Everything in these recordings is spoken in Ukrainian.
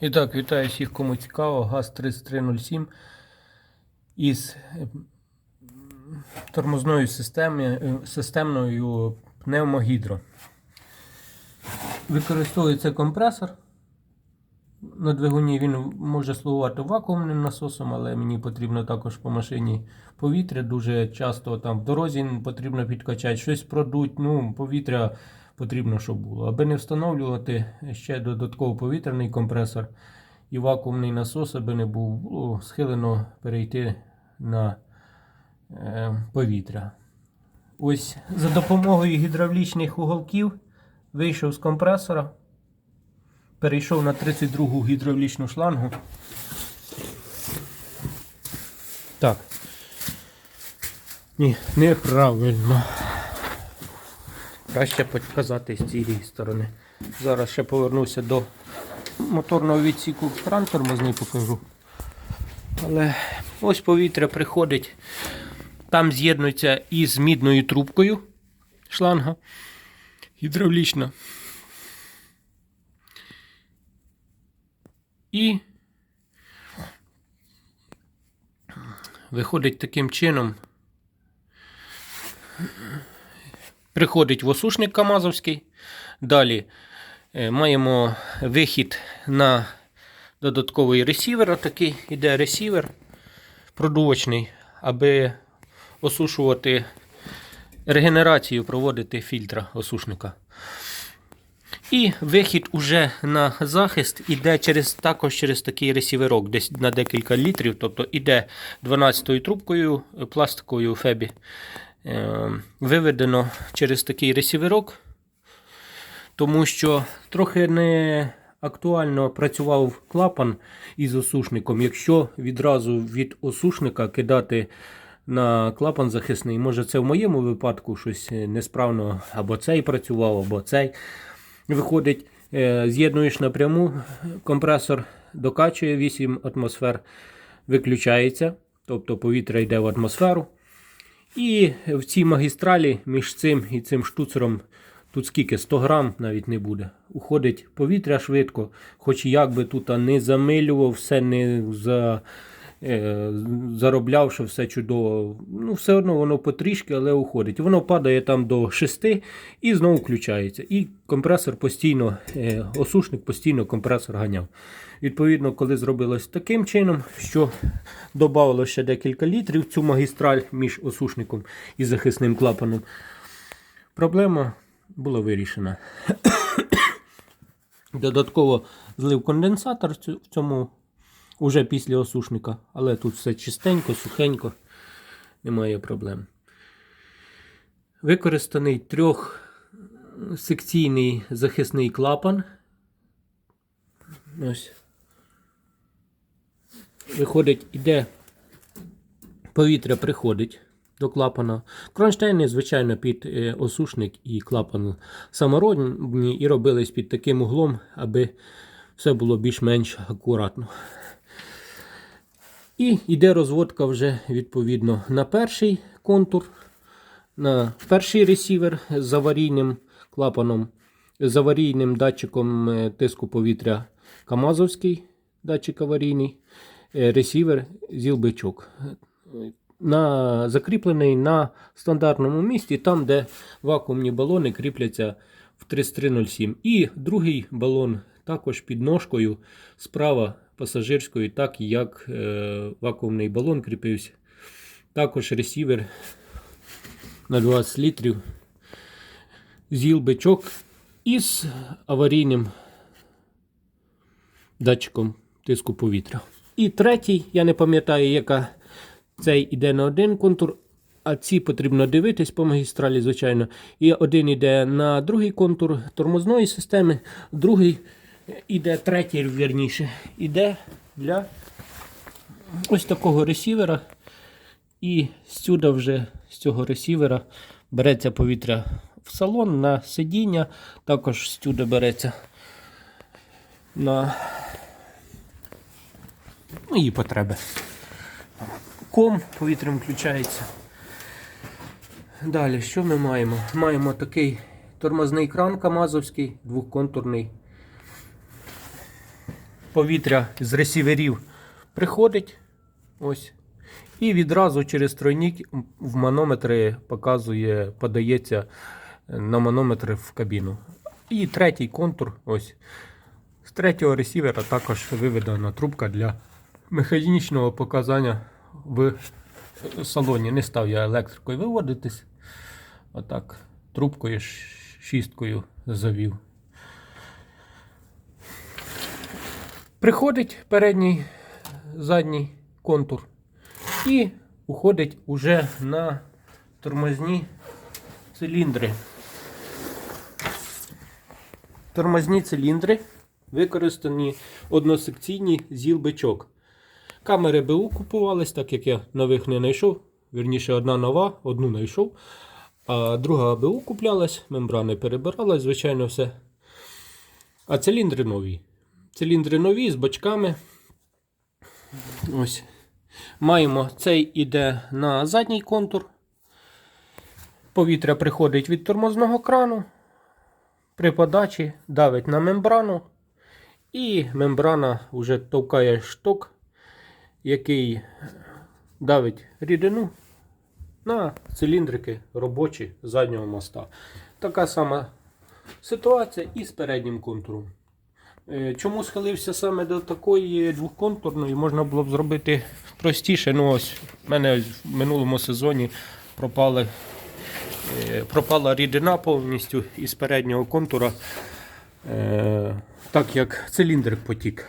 І так, вітаю всіх, кому цікаво. ГАЗ 3307 із е, тормозною системи, е, системною пневмогідро. Використовується компресор. На двигуні він може слугувати вакуумним насосом, але мені потрібно також по машині повітря. Дуже часто там в дорозі потрібно підкачати, щось продуть. Ну, повітря потрібно, щоб було. Аби не встановлювати ще додатково повітряний компресор і вакуумний насос, аби не був, було схилено перейти на е, повітря. Ось за допомогою гідравлічних уголків вийшов з компресора. Перейшов на 32-гу гідравлічну шлангу. Так. Ні, неправильно. Краще показати з цієї сторони. Зараз ще повернуся до моторного відсіку кран тормозний покажу. Але ось повітря приходить. Там з'єднується із мідною трубкою шланга. Гідравлічна. І виходить таким чином. Приходить в осушник Камазовський. Далі е, маємо вихід на додатковий ресівер. Отакий іде ресівер продувочний, аби осушувати регенерацію, проводити фільтра осушника. І вихід уже на захист іде через, також через такий ресіверок, десь на декілька літрів. Тобто іде 12-ю трубкою е, пластиковою фебі. Е, Виведено через такий ресіверок, тому що трохи не актуально працював клапан із осушником. Якщо відразу від осушника кидати на клапан захисний, може це в моєму випадку щось несправно або цей працював, або цей. Виходить, е, з'єднуєш напряму, компресор докачує 8 атмосфер, виключається, тобто повітря йде в атмосферу. І в цій магістралі між цим і цим штуцером, тут скільки 100 грам навіть не буде. Уходить повітря швидко, хоч як би тут не замилював, все не за, заробляв, що все чудово. Ну, все одно воно потрішки, але уходить. Воно падає там до 6 і знову включається. І компресор постійно, е, осушник постійно компресор ганяв. Відповідно, коли зробилось таким чином, що додавало ще декілька літрів цю магістраль між осушником і захисним клапаном, проблема була вирішена. Додатково злив конденсатор в цьому уже після осушника, але тут все чистенько, сухенько, немає проблем. Використаний трьохсекційний захисний клапан. Ось. Виходить, іде повітря приходить до клапана. Кронштейни, звичайно, під е, осушник і клапан самородні і робились під таким углом, аби все було більш-менш акуратно. І йде розводка вже відповідно на перший контур, на перший ресівер з аварійним клапаном, з аварійним датчиком е, тиску повітря Камазовський датчик аварійний, е, ресівер зілбичок. На, закріплений на стандартному місці, там, де вакуумні балони кріпляться в 3307. І другий балон також під ножкою справа пасажирської, так як е, вакуумний балон кріпився. Також ресівер на 20 літрів. Зіл-бичок із аварійним датчиком тиску повітря. І третій, я не пам'ятаю, яка цей іде на один контур, а ці потрібно дивитись по магістралі, звичайно. І один іде на другий контур тормозної системи, другий іде третій, вірніше, іде для ось такого ресівера. І сюди вже з цього ресівера береться повітря в салон на сидіння, також сюди береться на мої потреби. Ком повітрям включається. Далі, що ми маємо? Маємо такий тормозний кран Камазовський, двохконтурний. Повітря з ресіверів приходить. Ось. І відразу через тройник в манометри показує, подається на манометри в кабіну. І третій контур. Ось. З третього ресівера також виведена трубка для механічного показання в салоні. Не став я електрикою виводитись. Отак, трубкою шісткою завів. Приходить передній, задній контур і уходить уже на тормозні циліндри. Тормозні циліндри використані односекційні зіл-бичок. Камери БУ купувались, так як я нових не знайшов. Вірніше, одна нова, одну знайшов. А друга БУ куплялась, мембрани перебиралась, звичайно, все. А циліндри нові. Циліндри нові з бочками. Ось. Маємо цей іде на задній контур. Повітря приходить від тормозного крану. При подачі давить на мембрану. І мембрана вже товкає шток, який давить рідину на циліндрики робочі заднього моста. Така сама ситуація і з переднім контуром. Е, Чому схилився саме до такої двохконтурної, можна було б зробити простіше. Ну ось в мене в минулому сезоні пропали, е, пропала рідина повністю із переднього контура, е, так як циліндр потік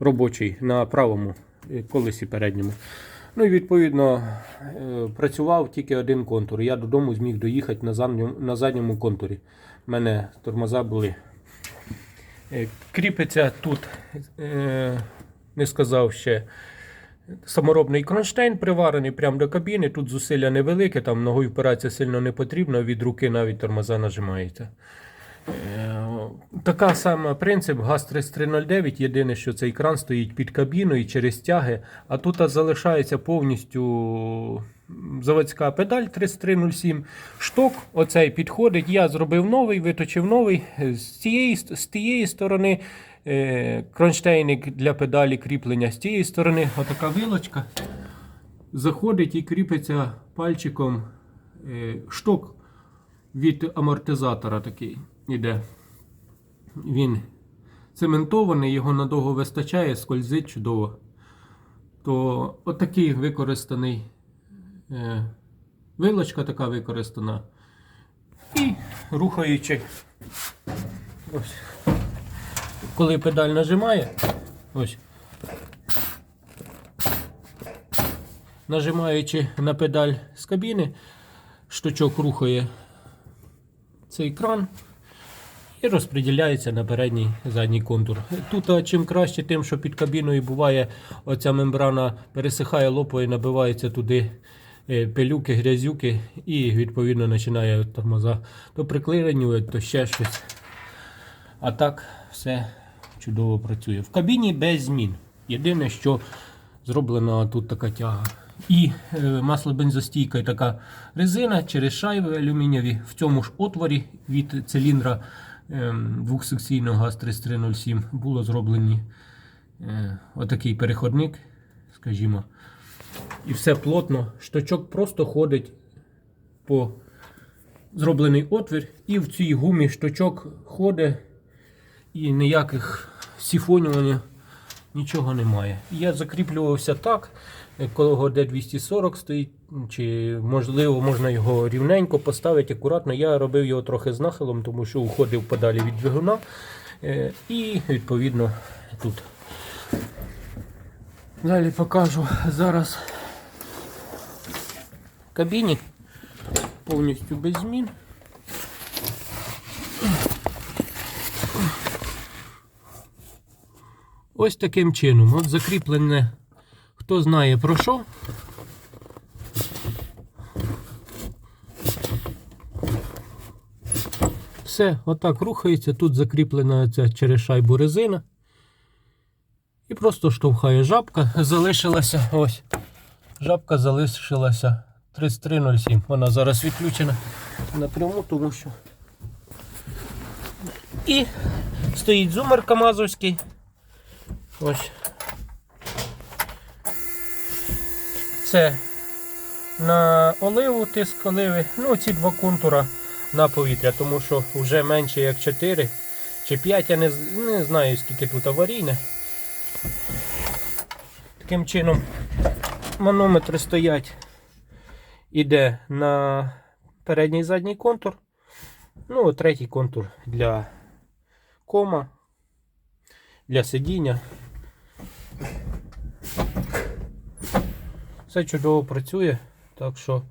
робочий на правому колесі передньому. Ну і відповідно працював тільки один контур. Я додому зміг доїхати на задньому контурі. У мене тормоза були. Е, Кріпиться тут, е, не сказав ще, саморобний кронштейн приварений прямо до кабіни. Тут зусилля невелике, там ногою впиратися сильно не потрібно, від руки навіть тормоза нажимається. Е, Така сама принцип ГАЗ-3309. Єдине, що цей кран стоїть під кабіною через тяги, а тут залишається повністю заводська педаль 3307. Шток оцей підходить. Я зробив новий, виточив новий. З цієї, з тієї сторони е, кронштейник для педалі кріплення, з тієї сторони отака вилочка. Заходить і кріпиться пальчиком е, шток від амортизатора такий іде. Він цементований, його надовго вистачає, скользить чудово. То отакий використаний е, вилочка така використана. І рухаючи, ось, коли педаль нажимає, ось, нажимаючи на педаль з кабіни, штучок рухає цей кран і розподіляється на передній задній контур. Тут чим краще, тим, що під кабіною буває оця мембрана пересихає, лопає, набивається туди е, пилюки, грязюки, і відповідно починає тормоза то приклеювати, то ще щось. А так все чудово працює. В кабіні без змін. Єдине, що зроблена тут така тяга. І е, маслобензостійка і така резина через шайби алюмінієві в цьому ж отворі від циліндра двохсекційного ГАЗ-3307 було зроблені е, отакий переходник, скажімо. І все плотно. Шточок просто ходить по зроблений отвір, і в цій гумі шточок ходить, і ніяких сіфонювання нічого немає. Я закріплювався так, коли D240 стоїть, чи можливо можна його рівненько поставити акуратно. Я робив його трохи з нахилом, тому що уходив подалі від двигуна. Е, І відповідно тут. Далі покажу зараз кабіні повністю без змін. Ось таким чином. От закріплене, хто знає про що. Все, отак рухається. Тут закріплена ця через шайбу резина. І просто штовхає жабка. Залишилася ось. Жабка залишилася 3307. Вона зараз відключена напряму, тому що. І стоїть зумер Камазовський. Ось. Це на оливу тиск оливи. Ну, ці два контура на повітря, тому що вже менше як 4 чи 5, я не, не знаю скільки тут аварійне. Таким чином манометри стоять. Іде на передній і задній контур. Ну, третій контур для кома, для сидіння. Все чудово працює. Так що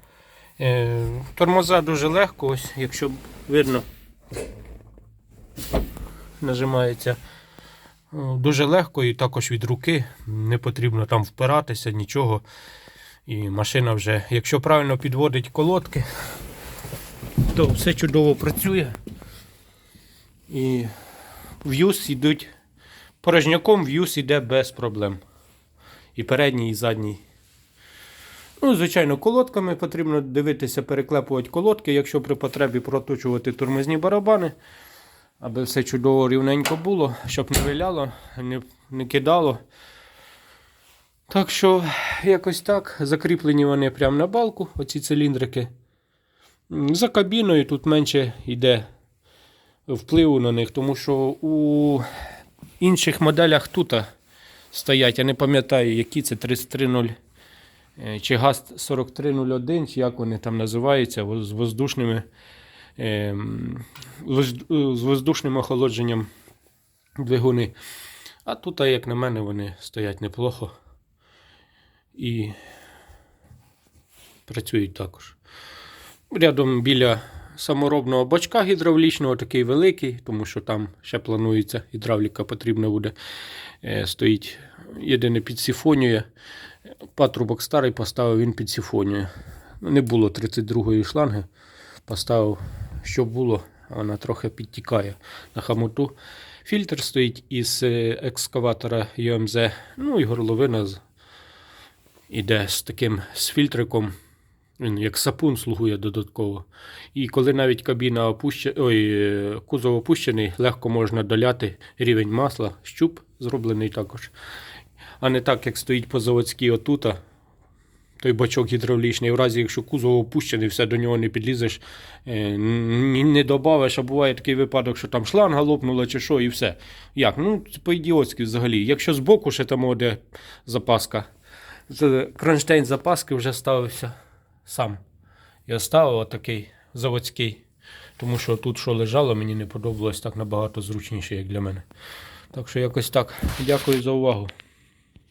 е, тормоза дуже легко, ось, якщо видно, нажимається е, дуже легко і також від руки. Не потрібно там впиратися, нічого. І машина вже, якщо правильно підводить колодки, то все чудово працює. І в'юз йдуть. Порожняком в'юз йде без проблем. І передній, і задній. Ну, звичайно, колодками потрібно дивитися, переклепувати колодки, якщо при потребі проточувати тормозні барабани, аби все чудово рівненько було, щоб не виляло, не, не кидало. Так що, якось так. Закріплені вони прямо на балку, оці циліндрики. За кабіною тут менше йде впливу на них, тому що у інших моделях тут стоять, я не пам'ятаю, які це 33.0 е, чи ГАЗ-4301, чи як вони там називаються, з воздушними, ем, з воздушним охолодженням двигуни. А тут, як на мене, вони стоять неплохо і працюють також. Рядом біля саморобного бачка гідравлічного, такий великий, тому що там ще планується гідравліка потрібна буде. Е, Стоїть єдине під сифонію. Патрубок старий поставив, він під сифонію. Не було 32-ї шланги. Поставив, що було, вона трохи підтікає на хамуту. Фільтр стоїть із е, екскаватора UMZ, ну і горловина з- іде з таким з фільтриком. Він як сапун слугує додатково. І коли навіть кабіна опущена, ой, кузов опущений, легко можна доляти рівень масла, щуп зроблений також. А не так, як стоїть по заводській отута. Той бачок гідравлічний, в разі, якщо кузов опущений, все до нього не підлізеш, е, не добавиш, а буває такий випадок, що там шланга лопнула чи що, і все. Як? Ну, це по-ідіотськи взагалі. Якщо збоку ще там де запаска, кронштейн запаски вже ставився сам. Я оставив отакий заводський. Тому що тут, що лежало, мені не подобалось так набагато зручніше, як для мене. Так що якось так. Дякую за увагу.